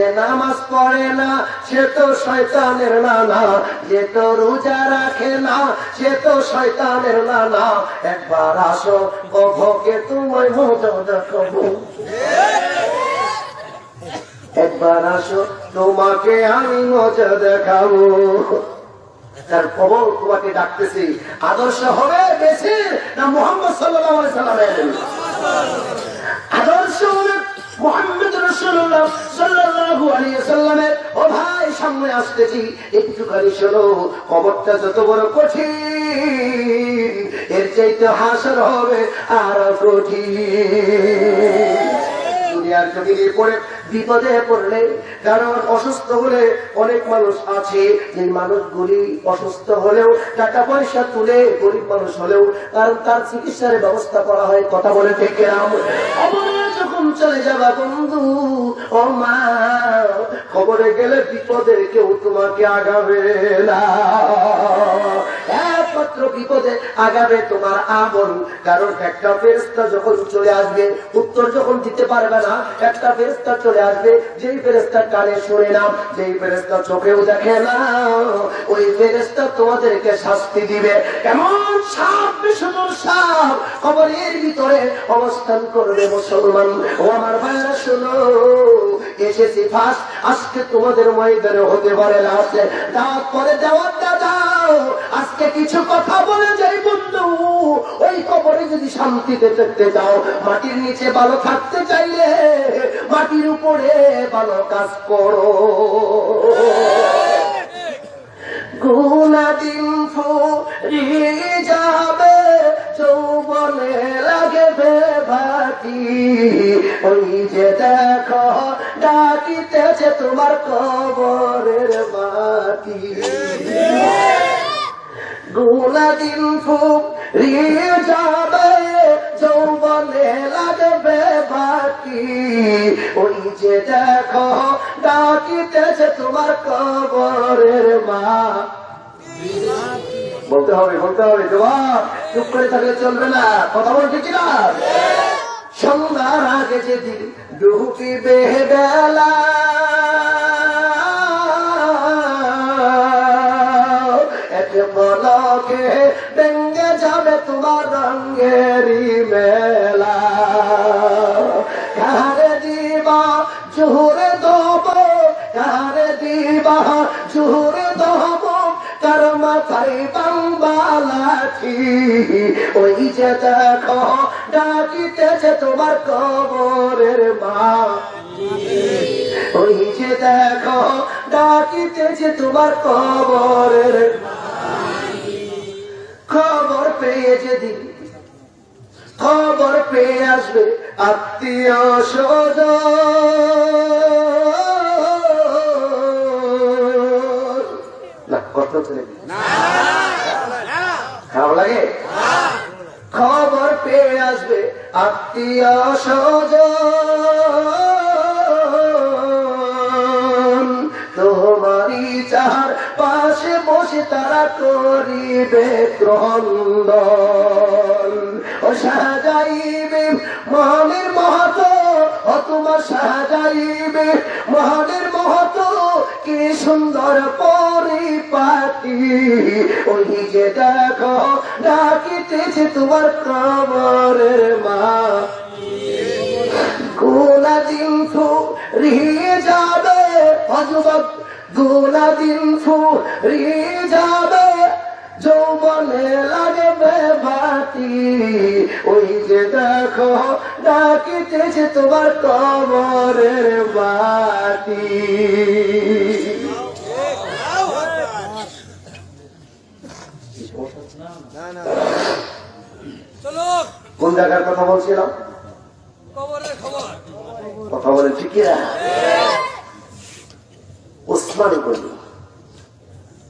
যে নামাজ পড়ে না, সে তো শয়তানের নানা। যে তো রোজা রাখে না, সে তো শয়তানের নানা। একবার আসো কভকে তোমায় মজা দেখাবো একবার আসো, তোমাকে আমি মজা দেখাবো তার কবর তোমাকে ডাকতেছি, আদর্শ হবে বেশি না মোহাম্মদ সাল্লাহ সাল্লামের? আদর্শ হবে মোহাম্মদ রসুল্লাহ সাল্লাল্লাহু আলাইহি সাল্লামের ও ভাই, সামনে আসতেছি। শোনো, কবরটা যত বড় কঠিন, এর চাইতে হাসর হবে আর কঠিন। দুনিয়ার জমিনে পড়ে, বিপদে পড়লে, কারণ অসুস্থ হলে অনেক মানুষ আছে, যে মানুষগুলি অসুস্থ হলেও টাকা পয়সা তুলে গরিব মানুষ হলেও, কারণ তার চিকিৎসার ব্যবস্থা করা হয়, কথা বলে থেকে যখন চলে যাবা বন্ধু ও মা খবরে গেলে বিপদের কেউ তোমাকে আগাবে না। একমাত্র বিপদে আগাবে তোমার আমল। কারণ একটা ফেরস্তা যখন চলে আসবে, উত্তর যখন দিতে পারবে না, একটা ফেরস্তা চলে আসবে, যেই ফেরস্তা কানে শুনে না, যেই ফেরস্তা চোখেও দেখে না, ওই ফেরস্তা তোমাদেরকে শাস্তি দিবে। কেমন সাপ বিশুদ্ধর সাপ খবরের ভিতরে অবস্থান করবে মুসলমান। ও আমার ভাইরা শোনো, এসেছি ফাঁস আজকে তোমাদের ময়দানে হতে পারে না আছে দাওয়াত করে দেওয়ারটা দাও আজকে কিছু কথা বলে যাই বন্ধু। ওই কবরে যদি শান্তিতে থাকতে চাও, মাটির নিচে ভালো থাকতে চাইলে মাটির উপরে ভালো কাজ করো। গুণাদিন ফুরিয়ে যাবে, যৌবনে লাগবে ভাটি ওই যে দেখো, ডাকিতেছে তোমার কবরের মাটি গুণাদিন ফুরিয়ে যাবে, যৌবনে লাগবে বাকি। ওই যে দেখো, ডাকিতেছে তোমার কবরের মা। বলতে হবে বলতে হবে, জবাব। চুপ করে থাকলে চলবে না। কথা বলতে কি না? সন্ধ্যার আগে যেদিন ডুবিবে বেলা ওই যে দেখো, ডাকিতেছে তোমার কবরের মা ওই যে দেখো ডাকিতেছে তোমার কবরের খবর পেয়ে যেদিন, খবর পেয়ে আসবে আত্মীয় স্বজ না, কষ্ট ছেলে খারাপ লাগে? খবর পেয়ে আসবে আত্মীয় স্বজ তোমারই চাহার পাশে বসে তারা করিবে ক্রন্দন। ও সাজাইবে মহানের মহত ও তোমার সাজাইবে মহানের মহত, কি সুন্দর পরিপাটি। ওই যে দেখো, ডাকিতেছে তোমার কবরের মা। গোলা দিন ফুরিয়ে যাবে, অযুবক, গোলা দিন ফুরিয়ে যাবে যৌবনে লাগবে বাতি। ওই যে দেখো ডাকিতেছে তোমার কবরের বাতি। চলো। কোন জায়গার কথা বলছিলাম? কথা বলে ঠিকই না ওসমান গনি।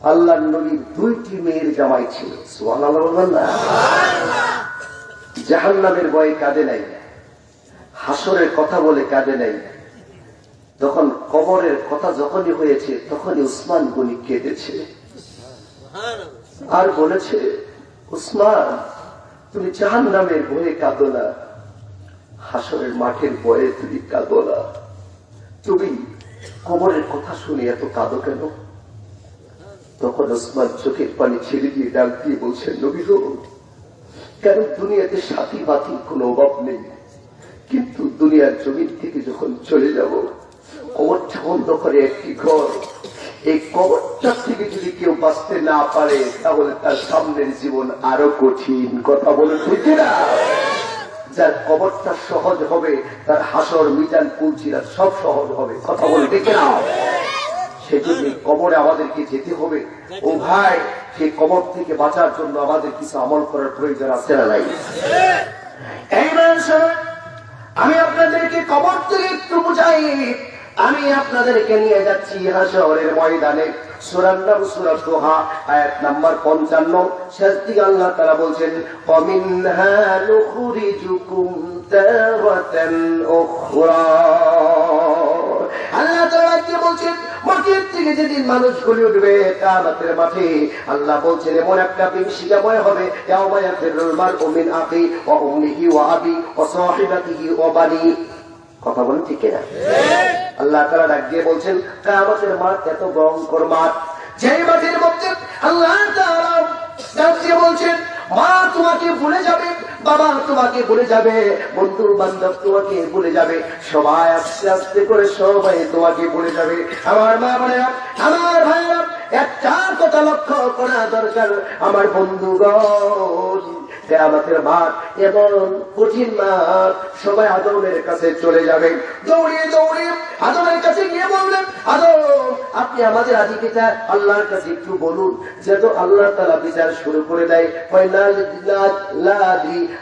আল্লাহ নবীর দুইটি মেয়ের জামাই ছিল। সোহান আল্লাহ বলবেন না? জাহান নামের বয়ে কাঁদে নাই। হাসরের কথা বলে কাঁদে নাই। তখন কবরের কথা যখনই হয়েছে, তখনই উসমান গনি কেঁদেছে। আর বলেছে, উসমান, তুমি জাহান নামের বয়ে কাঁদো না। হাসরের মাঠের বয়ে তুমি কাঁদো না। তুমি কবরের কথা শুনে এত কাঁদো কেন? তখন ওসমান চোখের পানি ছেড়ে দিয়ে ডাক দিয়ে বলছেন নবী গো, কেন দুনিয়াতে সাথী বাতি কোনো অভাব নেই? কিন্তু দুনিয়ার জমিন থেকে যখন চলে যাব কবরটা বন্ধ করে একটি ঘর এই কবরটা থেকে যদি কেউ বাঁচতে না পারে তাহলে তার সামনের জীবন আরও কঠিন। কথা বলে ঠিক না যার কবরটা সহজ হবে তার হাসর মিজান পুলচিরা সব সহজ হবে। কথা বলে দেখে না সেজন্য কবরে আমাদেরকে যেতে হবে। ও ভাই সেই কবর থেকে বাঁচার জন্য আমাদের কিছু আমল করার প্রয়োজন আছে না নাই? আমি আপনাদেরকে কবর থেকে একটু বুঝাই। আমি আপনাদেরকে নিয়ে যাচ্ছি হাসরের ময়দানে। সুরান্নাম সুরা দোহা আয়াত নাম্বার পঞ্চান্ন। শেষ দিকে আল্লাহ তারা বলছেন অমিনহা নুখরিজুকুম আল্লাহ তাআলা কি বলছেন? মাটির থেকে যেদিন মানুষগুলি উঠবে কামাতের মাঠে। আল্লাহ বলছেন, এমন একটা বিভীষিকাময় হবে ইয়াওমা ইয়াফিরুল মারউ মিন আখি ওয়া উম্মিহি ওয়া আবি ওয়া সাহিবাতিহি ওয়া বানি। কথা বলেন ঠিক না আল্লাহ তাআলা ডাক দিয়ে বলছেন কামাতের মাঠ এত ভয়ঙ্কর মাঠ। যেই মাঠের মধ্যে আল্লাহ তাআলা ডাক দিয়ে বলছেন, মা তোমাকে ভুলে যাবে বাবা তোমাকে বলে যাবে বন্ধু বান্ধব তোমাকে বলে যাবে, সবাই আস্তে আস্তে করে সবাই তোমাকে বলে যাবে। আমার মা বলে আমার ভাইরা একটা কথা লক্ষ্য করা দরকার, আমার বন্ধুগণ। আমাদের মাঠ এবং কঠিন মাঠ সবাই আদমের কাছে চলে যাবে। দৌড়িয়ে দৌড়িয়ে আদমের কাছে গিয়ে বললেন, আদম, আপনি আমাদের আদি পিতা আল্লাহর কাছে একটু বলুন, যেহেতু আল্লাহ তালা বিচার শুরু করে দেয়।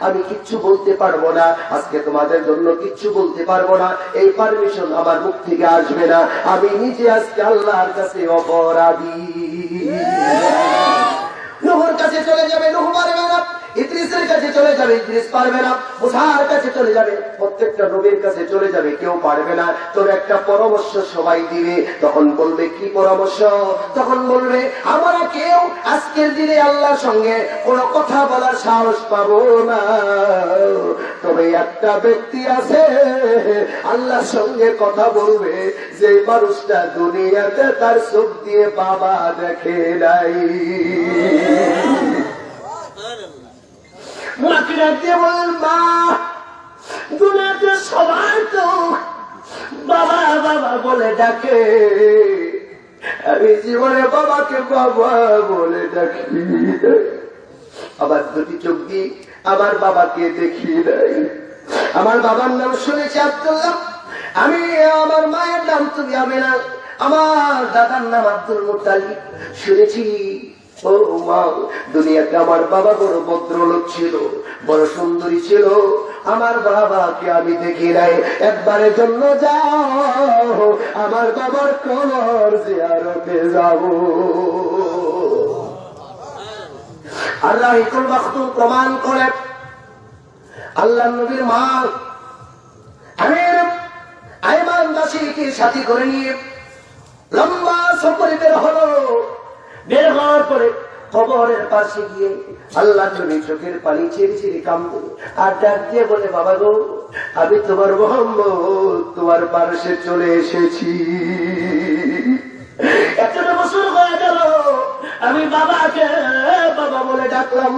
আমি কিচ্ছু বলতে পারব না, আজকে তোমাদের জন্য কিচ্ছু বলতে পারব না, এই পারমিশন আমার মুখ থেকে আসবে না, আমি নিজে আজকে আল্লাহর কাছে অপরাধী। নহর কাছে চলে যাবে, নহ পারবে না ইদ্রিসের কাছে চলে যাবে, ইদ্রিস পারবে না মুসার কাছে চলে যাবে, প্রত্যেকটা নবীর কাছে চলে যাবে, কেউ পারবে না। তোর একটা পরামর্শ সবাই দিবে, তখন বলবে, কি পরামর্শ? তখন বলবে, আমরা কেউ আজকের দিনে আল্লাহর সঙ্গে কোনো কথা বলার সাহস পাবো না। তবে একটা ব্যক্তি আছে, আল্লাহর সঙ্গে কথা বলবে, যে মানুষটা দুনিয়াতে তার চোখ দিয়ে বাবা দেখে নাই। মাকে ডাকতে বলেন মা, দুনিয়াতে সবাই তো বাবা বাবা বলে ডাকে, আমি জীবনে বাবাকে বাবা বলে ডাকি। আমার দুটি চোখ দিয়ে আমার বাবাকে দেখি নাই। আমার বাবার নাম শুনেছি আব্দুল্লাহ। আমি, আমার মায়ের নাম তুমি না আমার দাদার নাম আব্দুল মুতালিব শুনেছি ও মা, দুনিয়াতে আমার বাবা বড় ভদ্রলোক ছিল, বড় সুন্দরী ছিল। আমার বাবাকে আমি দেখি নাই। একবারের জন্য যাও, আমার বাবার কবর জিয়ারতে যাব আল্লাহ ইকুল মাকতুম প্রমাণ করে আল্লাহ নবীর মা আমি আইমান দাসীকে সাথী করে নিয়ে লম্বা সফরে হলো। বের হওয়ার পরে কবরের পাশে গিয়ে আল্লাহ নবী চোখের পানি ছেড়ে ছেড়ে কামদ আর ডাক দিয়ে বলে, বাবা গো, আমি তোমার মোহাম্মদ, তোমার পাশে চলে এসেছি। এতটা বছর হয়ে গেল। আমি বাবাকে, বাবা বলে ডাকলাম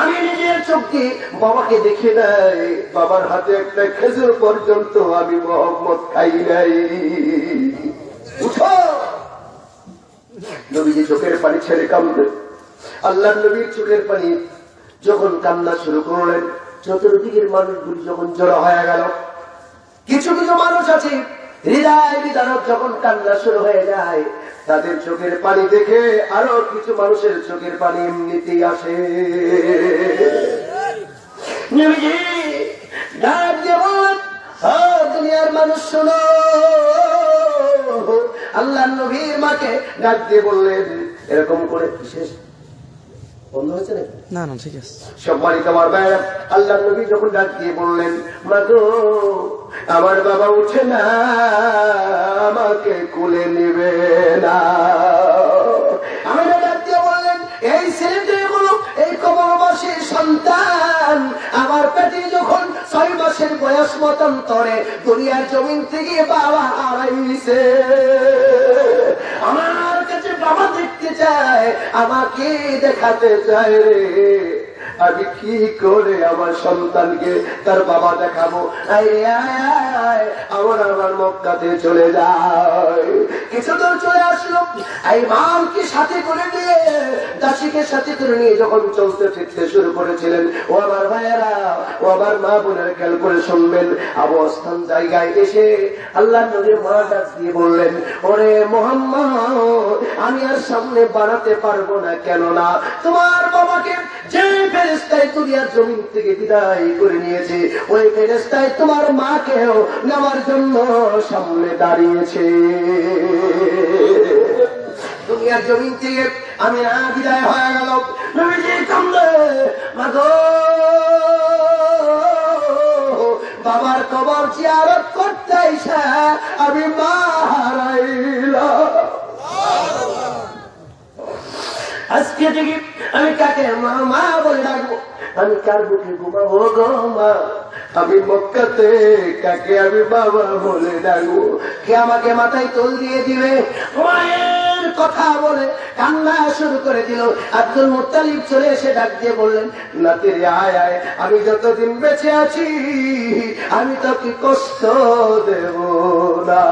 আমি নিজের চোখকে বাবাকে দেখে নাই। বাবার হাতে একটা খেজুর পর্যন্ত আমি মোহাম্মদ খাই নাই। উঠো। নবীজি চোখের পানি ছেড়ে কামড়ে আল্লাহ নবীর চোখের পানি যখন কান্না শুরু করলেন চতুর্দিকের মানুষগুলি যখন জড়ো হয়ে গেল কিছু কিছু মানুষ আছে যখন কান্না শুরু হয়ে যায় তাদের চোখের পানি দেখে আরও কিছু মানুষের চোখের পানি এমনিতেই আসে। নবীজি ডাক দিয়ে বললেন, "ও দুনিয়ার মানুষ শোনো। আল্লাহ নবীর মাকে ডাক দিয়ে বললেন এরকম করে বিশেষ বন্ধ হয়েছে নাকি? না না ঠিক আছে। সম্মানিত আমার ভাইয়েরা আল্লাহ নবী যখন ডাক দিয়ে বললেন মাগো আমার বাবা উঠে না আমাকে কুলে নেবে না। আমি ডাক দিয়ে বললেন এই ছেলেটি হলো এই কবরবাসীর সন্তান। আমার পেটে যখন ছয় মাসের বয়স মতান্তরে দুনিয়ার জমিন থেকে বাবা হারাইছে। আমার কাছে বাবা দেখতে চায়, আমাকে দেখাতে চায় রে। আমি কি করে আমার সন্তানকে তার বাবা দেখাবো? আমার আমার মক্কাতে চলে যায় কিছু দূর চলে আসলো। এই মামকে সাথে করে নিয়ে, দাসীকে সাথে করে নিয়ে যখন চলতে ফিরতে শুরু করেছিলেন, ও আমার ভাইয়েরা, ও আমার মা বোনের খেয়াল করে শুনবেন। অবস্থান জায়গায় এসে আল্লাহ নবীর মা ডাক দিয়ে বললেন, ওরে মোহাম্মদ, আমি আর সামনে বাড়াতে পারব না কেননা, তোমার বাবাকে যে ফেরেস্তায় দুনিয়ার জমিন থেকে বিদায় করে নিয়েছে। ওই ফেরেস্তায় তোমার মাকেও নেওয়ার জন্য সামনে দাঁড়িয়েছে। দুনিয়ার জমিন থেকে আমি না বিদায় হয়ে গেল। বাবার কবর জিয়ারত করতে আমি মা হারাইলাম আজকে দেখি আমি কাকে, মা মা আমি কার বুকে ঘুমাবো গো মা? আমি মক্কাতে, কাকে আমি বাবা বলে ডাকবো? কে আমাকে মাথায় তোল দিয়ে দিবে? কথা বলে কান্না শুরু করে দিল। আব্দুল মুতালিব চলে এসে ডাক দিয়ে বললেন নাতির আয় আয়, আমি যতদিন বেঁচে আছি, আমি তোকে কষ্ট দেব না।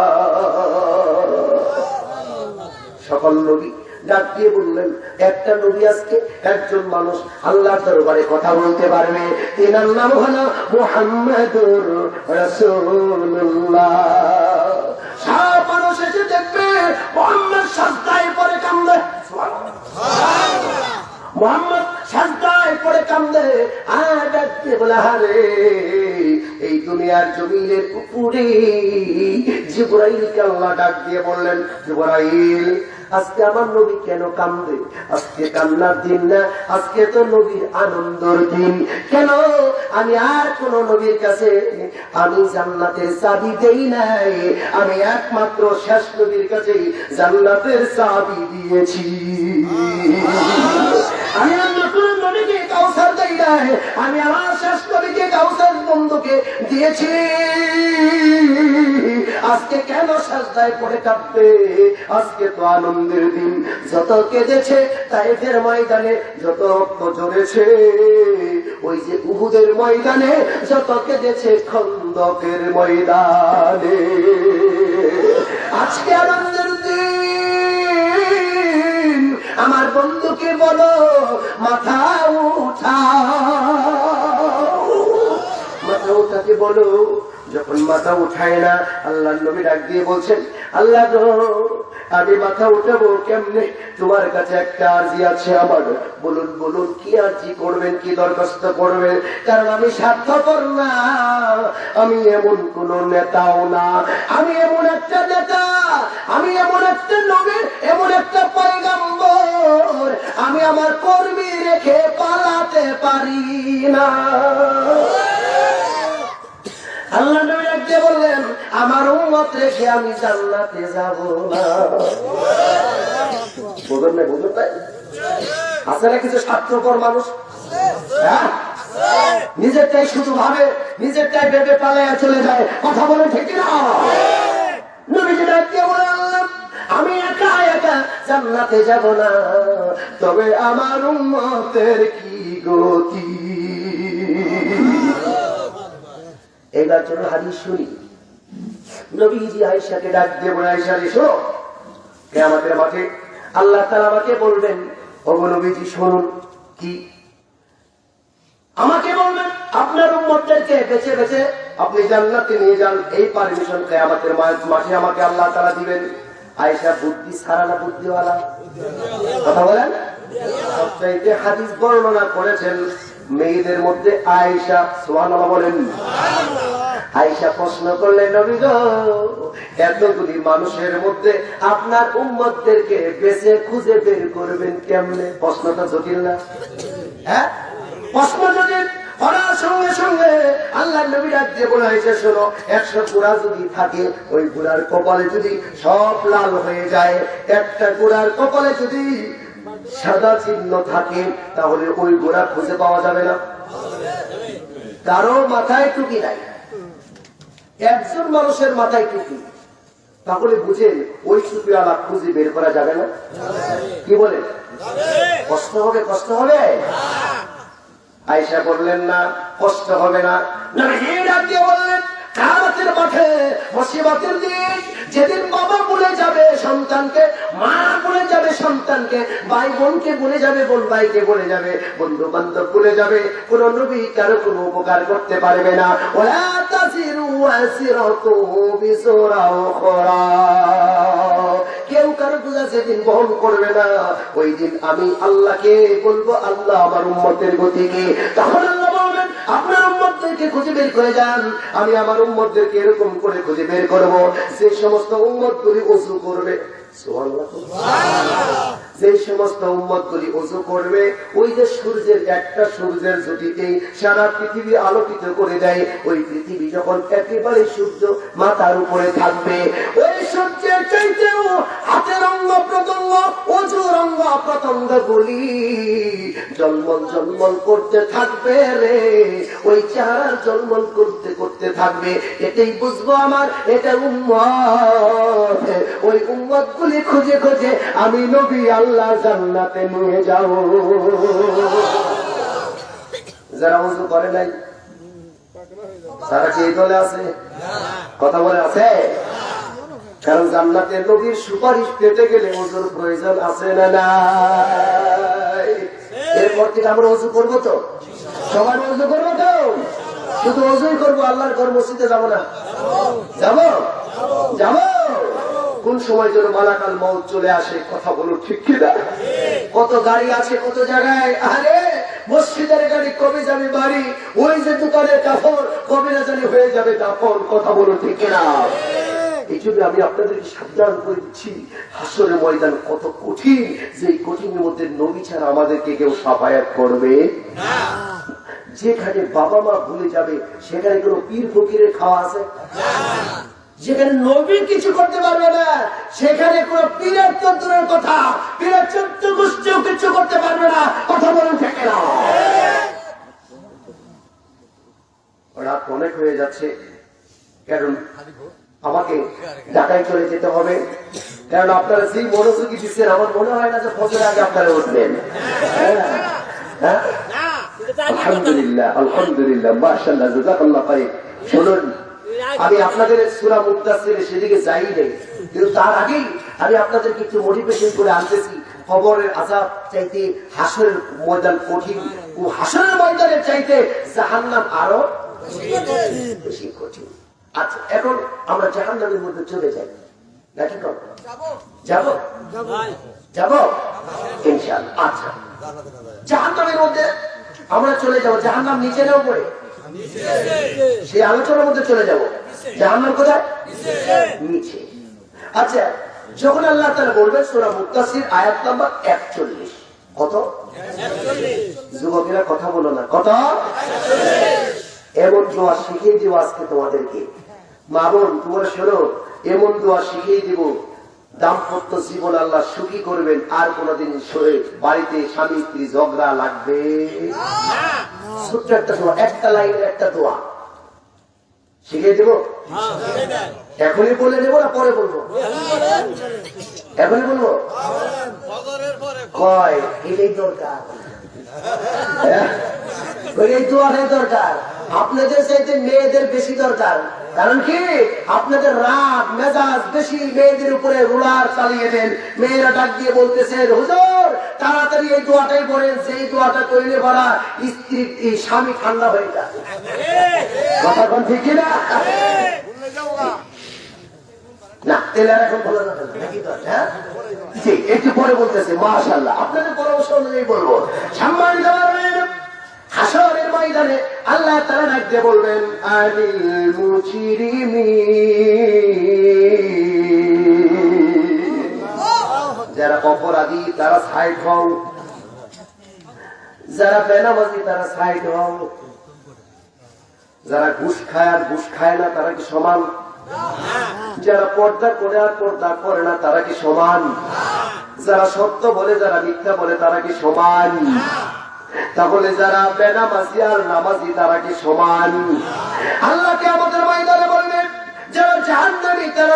সকল নবী ডাক দিয়ে বললেন, একটা নবী আজকে একজন মানুষ আল্লাহ দরবারে কথা বলতে পারবে। তিনার নাম হলো মোহাম্মদ এই দুনিয়ার জমিনের উপরে জিব্রাইলকে আল্লাহ ডাক দিয়ে বললেন, জিব্রাইল আজকে আমার নবী কেন কান্দে? আজকে কান্নার দিন না, আজকে তো নবীর আনন্দর দিন। কেন? আমি আর কোন নবীর কাছে আমি জান্নাতের চাবি দেই নাই। আমি একমাত্র শেষ নবীর কাছে জান্নাতের চাবি দিয়েছি। আমি অন্য নাই আমি আমার শেষ নবীকে কাউসার বন্ধুকে দিয়েছি। আজকে কেন সাজদায় পড়ে কাঁদবে আজকে তো আনন্দের দিন। যত কেঁদেছে, তাইফের ময়দানে যত রক্ত ঝরেছে, ওই যে উহুদের ময়দানে যত কেঁদেছে খন্দকের ময়দানে। আজকে আনন্দের আমার বন্ধুকে বলো, মাথা উঠা মাথা উঠাকে বলো, যখন মাথা উঠায় না আল্লাহ নবী ডাক দিয়ে বলছেন, আল্লাহ আমি মাথা উঠাবো কেমনে? তোমার কাছে একটা আর্জি আছে আমার। বলুন বলুন, কি আর্জি করবেন, কি দরখাস্ত করবেন? কারণ আমি স্বার্থপর না। আমি এমন কোন নেতাও না। আমি এমন একটা নেতা। আমি এমন একটা নবীর, এমন একটা পয়গম্বর। আমি আমার কর্মী রেখে পালাতে পারি না। আল্লাহ নবী একদিন বললেন, আমার উম্মত রেখে আমি জান্নাতে যাব না। বুঝুন না বুঝুন তাই আছে কিছু স্বার্থপর মানুষ? হ্যাঁ? নিজেরটাই শুধু ভাবে, নিজেরটাই ভেবে পালাইয়া চলে যায়। কথা বলে ঠিক না নবীজি ডাক বলে আল্লাহ আমি একা একা জান্নাতে যাব না। তবে আমার উম্মতের কি গতি? এবার চলো হাদিস শুনি। নবীজি আয়েশাকে ডাক দিয়ে বলে, আয়েশা রে, শোনো। কেয়ামতের মাঠে আল্লাহ তাআলা আমাকে বলবেন, ওগো নবীজি, শুনুন কি। আমাকে বলবেন, আপনার উম্মতদেরকে বেছে বেছে আপনি জান্নাতে নিয়ে যান, এই পারমিশন কেয়ামতের মা- মাঠে আমাকে আল্লাহ তাআলা দিবেন। আয়েশা, বুদ্ধি সারা না বুদ্ধিওয়ালা? কথা বলেন? সবচাইতে হাদিস বর্ণনা করেছেন মেয়েদের মধ্যে আয়েশা সোহানাল্লাহ বলেন। আয়েশা প্রশ্ন করলেন, নবী এতগুলি মানুষের মধ্যে আপনার উম্মতদেরকে বেছে খুঁজে বের করবেন কেমনে? প্রশ্নটা জটিল না? হ্যাঁ? প্রশ্ন জটিল। সঙ্গে সঙ্গে আল্লাহ নবী শোনো, একশো যদি থাকে, ওই গুড়ার কপালে যদি সব লাল হয়ে যায়, একটা গুড়ার কপালে যদি সাদা চিহ্ন থাকে, তাহলে ওই গোড়া খুঁজে পাওয়া যাবে না। কারও মাথায় টুকি নাই। একজন মানুষের মাথায় টুকি তাহলে বুঝেন, ওই টুপিওয়ালা খুঁজে বের করা যাবে না? কি বলে? কষ্ট হবে কষ্ট হবে? আয়সা বললেন, না, কষ্ট হবে না। বললেন? কামতের মাঠে, মুসিবতের দিন, যেদিন বাবা বলে যাবে সন্তানকে মা বলে যাবে সন্তানকে ভাই বোনকে বলে যাবে বোন ভাইকে বলে যাবে বন্ধু বান্ধব বলে যাবে, কোন নবী কারও কোনো উপকার করতে পারবে না। কেউ কারও বোঝা সেদিন বহন করবে না। ওই দিন আমি আল্লাহকে বলব, আল্লাহ আমার উম্মতের গতিকে। তখন আল্লাহ আপনার উম্মতদেরকে খুঁজে বের করে যান। আমি আমার উম্মতদেরকে এরকম করে খুঁজে বের করব। যে সমস্ত উম্মত গুলি উজু করবে যে সমস্ত উম্মত গুলি উজু করবে, ওই যে সূর্যের একটা সূর্যের জ্যোতিতে সারা পৃথিবী আলোকিত করে দেয়। ওই পৃথিবী যখন একেবারে সূর্য মাথার উপরে থাকবে, ওই সূর্যের চাইতেও হাতের অঙ্গ অজুর অঙ্গ গুলি করতে থাকবে রে, ওই করতে করতে থাকবে। এটাই বুঝব আমার, এটা ওই উম্মত গুলি খুঁজে খুঁজে আমি নবী আল্লাহ জান্নাতে নিয়ে যাব। যারা উজু করে নাই? তারা কি দলে আছে? কথা বলে আছে? কারণ জান্নাতে নবীর সুপারিশ পেতে গেলে ওজুর প্রয়োজন আছে না নাই? এরপর থেকে আমরা অজু করব তো? সবাই অজু করব তো? শুধু অজুই করব, আল্লাহর ঘর মসজিদে যাব না। যাব? যাব? কোন সময় যেন মালাকাল মৌত চলে আসে, কথা বলো ঠিক কিনা? কত গাড়ি আছে, কত জায়গায়? আরে, মসজিদের গাড়ি কবে যাবে বাড়ি? ওই যে দোকানে কাপড়, কবে না জানি হয়ে যাবে কাপড় কথা বলো ঠিক কিনা? এই জন্য আমি আপনাদেরকে সাবধান করে দিচ্ছি। হাসরের ময়দান কত কঠিন। যে কঠিনের মধ্যে নবী ছাড়া আমাদেরকে কেউ সাফায়াত করবে? যেখানে বাবা মা ভুলে যাবে, সেখানে কোনো পীর ফকিরের খাওয়া আছে? যেখানে নবী কিছু করতে পারবে না, সেখানে কোন পীরের তন্ত্রের কথা, পীরের চোদ্দ গোষ্ঠীও কিছু করতে পারবে না, কথা বলেন থেকে না রাত অনেক হয়ে যাচ্ছে, কারণ আমাকে ঢাকায় চলে যেতে হবে। কারণ আপনারা সেই মনোযোগী দিচ্ছেন, আমার মনে হয় না যে ফজরের আগে আপনারা উঠবেন। হ্যাঁ? হ্যাঁ? আলহামদুলিল্লাহ আলহামদুলিল্লাহ শুনুন, আমি আপনাদের সুরা সেদিকে যাই কিন্তু তার আগেই আমি আপনাদেরকে একটু মোটিভেশন করে আনতেছি। খবরের আজাব চাইতে হাসরের ময়দান কঠিন, ও হাসরের ময়দানের চাইতে জাহান্নাম আরও বেশি কঠিন। আচ্ছা এখন আমরা জাহান্নামের মধ্যে চলে যাই। নাকি যাব। যাব? ইনশাআল্লাহ আচ্ছা। জাহান্নামের মধ্যে আমরা চলে যাব। জাহান্নাম নিচে নাও পড়ে সেই আলোচনার মধ্যে চলে যাব। জাহান্নাম কোথায়? নিচে। আচ্ছা যখন আল্লাহ তারা বলবেন সোরা মুক্তাসির আয়াত নাম্বার একচল্লিশ। কত? যুবকেরা কথা বলো না। কত? এমন জোয়া শিখিয়ে দিব আজকে তোমাদেরকে। মা বোন শোনো, এমন দোয়া শিখিয়ে দিব, দাম্পত্য জীবন আল্লাহ সুখী করবেন, আর বাড়িতে স্বামী স্ত্রী ঝগড়া লাগবে। একটা লাইনের একটা দোয়া। শিখিয়ে দেব? এখনই বলে নেব না পরে বলব? এখনই বলব? কয়, এটাই দরকার। হ্যাঁ? এই দোয়াটাই দরকার। আপনাদের চাইতে মেয়েদের বেশি দরকার। কারণ কি? আপনাদের রাগ, মেজাজ বেশি মেয়েদের উপরে রুলার চালিয়ে দেন। মেয়েরা ডাক দিয়ে বলতেছেন, হুজুর, তাড়াতাড়ি এই দোয়াটাই বলেন সেই দোয়াটা করলে পড়া স্ত্রী স্বামী ঠান্ডা হয়ে যায় কথা কোন ঠিক না হ্যাঁ? একটু পরে বলতেছে মাশাল্লাহ আপনাদের পরামর্শ অনুযায়ী বলব। সম্মানিত হাসরের ময়দানে আল্লাহ তারা ডাকতে বলবেন, আনিল যারা অপরাধী, তারা সাইড হও। যারা বেনামাজি, তারা সাইড হও। যারা ঘুষ খায় আর ঘুষ খায় না, তারা কি সমান? যারা পর্দা করে আর পর্দা করে না, তারা কি সমান? যারা সত্য বলে, যারা মিথ্যা বলে, তারা কি সমান? তাহলে যারা বেনামাজি আর নামাজি, তারা কি সমান? আল্লাহকে আমাদের ময়দানে বলবেন আল্লাহ বলবেন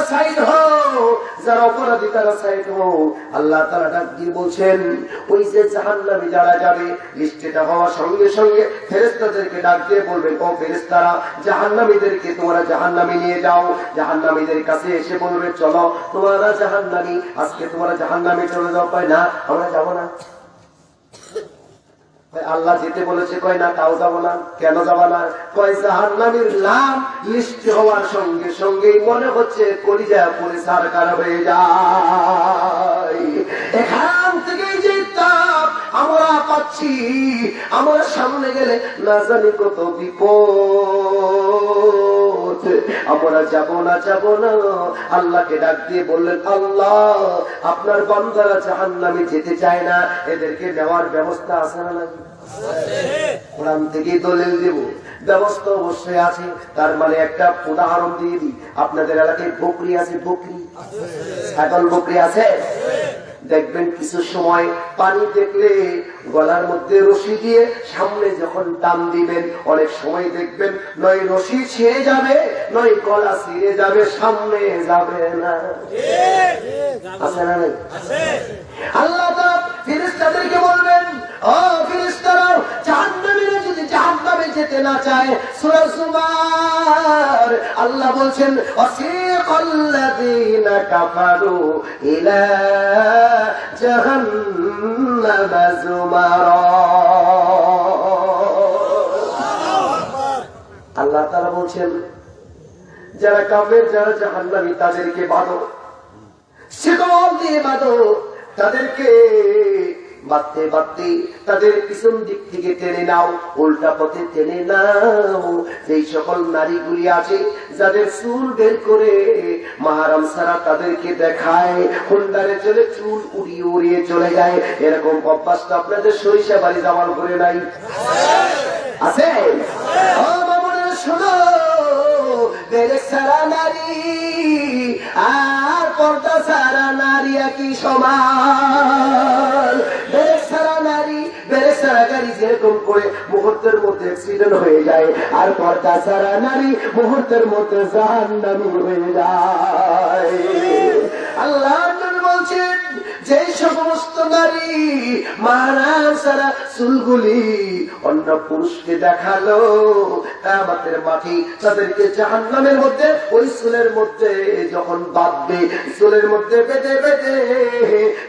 জাহান্নামীদেরকে তোমরা জাহান্নামী নিয়ে যাও। জাহান্নামীদের কাছে এসে বলবে, চলো, তোমরা জাহান্নামী, আজকে তোমরা জাহান্নামী চলে যাও। পাই না, আমরা যাব না। আল্লাহ যেতে বলেছে, কয় না, তাও যাব না, কেন যাব না? কয়, জাহান্নামের লাভ লিস্ট হওয়ার সঙ্গে সঙ্গেই মনে হচ্ছে কলিজা পরে সারকার হয়ে যায়। এখান থেকেই যে তাপ আমরা পাচ্ছি, আমরা সামনে গেলে না জানি কত বিপদ। আমরা যাব না যাব না। আল্লাহকে ডাক দিয়ে বললেন, আল্লাহ, আপনার বান্দারা জাহান্নামে যেতে চায় না, এদেরকে নেওয়ার ব্যবস্থা আছে না নাকি কোরআন থেকে দলিল দেব। ব্যবস্থা অবশ্যই আছে, তার মানে একটা উদাহরণ দিয়ে দিই। আপনাদের এলাকায় বকরি আছে, বকরি? ছাগল বকরি আছে? দেখবেন কিছু সময় পানি দেখলে গলার মধ্যে রশি দিয়ে সামনে যখন টান দিবেন, অনেক সময় দেখবেন নয় রশি ছিঁড়ে যাবে, নয় গলা ছিঁড়ে যাবে, সামনে যাবে না। আছে না আল্লাহ তাআলা ফেরেশতাদেরকে বলবেন, ও ফেরেশতারা, জাহান্নামীরা যদি জাহান্নামে যেতে না চায়, সূরা আল্লাহ বলছেন ওয়াসিকাল্লাযীনা কাফারু ইলা জাহান্নামা জুমারা আল্লাহ তারা বলছেন, যারা কাফের, যারা জাহান্নামী, তাদেরকে বাঁধো। শিকল দিয়ে বাঁধো, তাদেরকে বাঁধতে বাঁধতে তাদের পিছন দিক থেকে টেনে নাও, উল্টা পথে টেনে নাও। যেই সকল নারীগুলি আছে, যাদের চুল বের করে মাহারাম সারা তাদেরকে দেখায়, হুন্ডারে চলে চুল উড়িয়ে উড়িয়ে চলে যায়। এরকম অভ্যাসটা আপনাদের সরিষা বাড়ি যাওয়ার করে নাই। আছে? শোনো। সারা নারী, আর পর্দা সারা নারী একই সমান। যেরকম করে মুহূর্তের মধ্যে অ্যাক্সিডেন্ট হয়ে যায়। আর পর্দা সারা নারী মুহূর্তের মধ্যে জাহান্নামী হয়ে যায়। আল্লাহ বলছেন যে সমস্ত নারী মারান সারা চুলগুলি অন্য পুরুষকে দেখাল কামাতের মাটি তাদেরকে জাহান্নামের মধ্যে, ওই চুলের মধ্যে যখন বাঁধবে, চুলের মধ্যে বেঁধে বেঁধে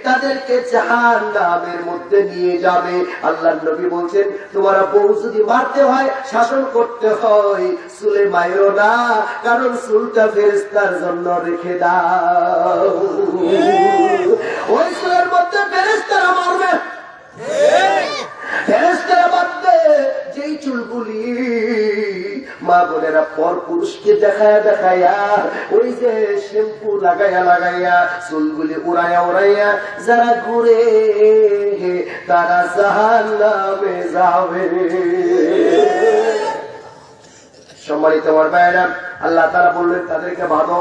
তাদেরকে জাহান্নামের মধ্যে নিয়ে যাবে। আল্লাহ নবী বলছেন, তোমার বউ যদি মারতে হয়, শাসন করতে হয়, চুলে মায়েরও না, কারণ চুলটা ফেরেস্তার জন্য রেখে দাও। পর পুরুষকে দেখায় দেখায়া, ওই যে শ্যাম্পু লাগাইয়া লাগাইয়া চুলগুলি উড়াইয়া উড়াইয়া যারা ঘুরে, তারা জাহান নামে যাবে। সম্মানিত আমার ভাইয়েরা, আল্লাহ তারা বললেন, তাদেরকে বাঁধো।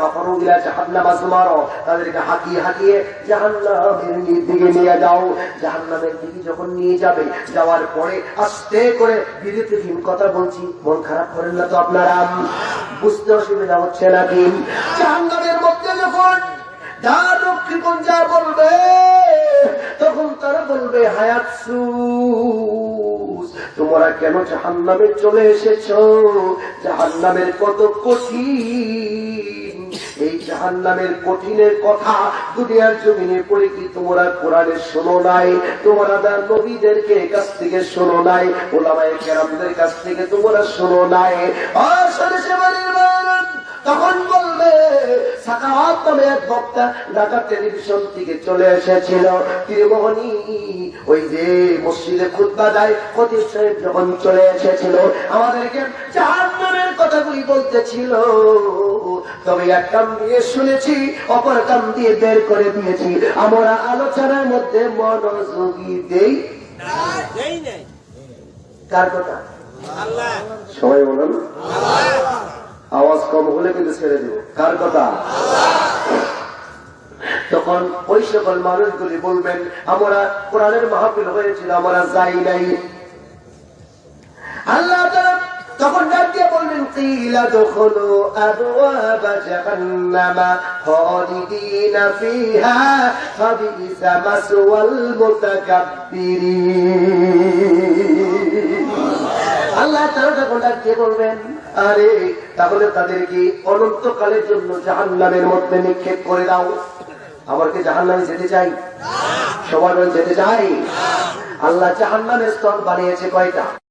কাফারু ইলা জাহান্নামা জুমারো। তাদেরকে হাঁকিয়ে হাঁকিয়ে জাহান্নামের দিকে নিয়ে যাও। জাহান্নামের দিকে যখন নিয়ে যাবে, যাওয়ার পরে আস্তে করে বিরতিহীন কথা বলছি। মন খারাপ করেন না তো আপনারা? বুঝতে অসুবিধা হচ্ছে না দিন জাহান্নামের মধ্যে যখন যার রক্ষীগণ যা বলবে, তখন তারা বলবে, হায়াত সুস তোমরা কেন জাহান্নামে চলে এসেছ? জাহান্নামের কত কঠিন। এই জাহান্নামের কঠিনের কথা দুনিয়ার জমিনে পড়ে কি তোমরা কোরআনে শোনো নাই? তোমরা তার নবীদেরকে কাছ থেকে শোনো নাই? ওলামায় কেরামদের কাছ থেকে তোমরা শোনো নাই? সেবারের তখন বলবে সাকাওয়াত নামে এক বক্তা ঢাকা টেলিভিশন থেকে চলে এসেছিল। ত্রিমোহনী ওই যে মসজিদে খুদ্া দেয় খতিব সাহেব যখন চলে এসেছিল আমাদেরকে জাহান্নামের কথাগুলি বলতেছিল। তবে এক কাম দিয়ে শুনেছি অপর কাম দিয়ে বের করে দিয়েছি। আমরা আলোচনার মধ্যে মনোযোগী দেই কার কথা? সবাই বলুন। আওয়াজ কম হলে কিন্তু ছেড়ে দেব। কার কথা? তখন ওই সকল মানুষগুলি বলবেন, আমরা কোরআনের মাহফিল হয়েছিল, আমরা যাই নাই। আল্লাহ তখন ডাক দিয়ে বললেন, কিলা দখলু আবওয়াবা ফিহা আল্লাহ তারা তখন ডাক দিয়ে বলবেন আরে, তাহলে তাদেরকে অনন্তকালের জন্য জাহান্নামের মধ্যে নিক্ষেপ করে দাও। আমার কি জাহান্নামে যেতে চাই? সবার যেতে চাই? আল্লাহ জাহান্নামের স্তর বানিয়েছে কয়টা?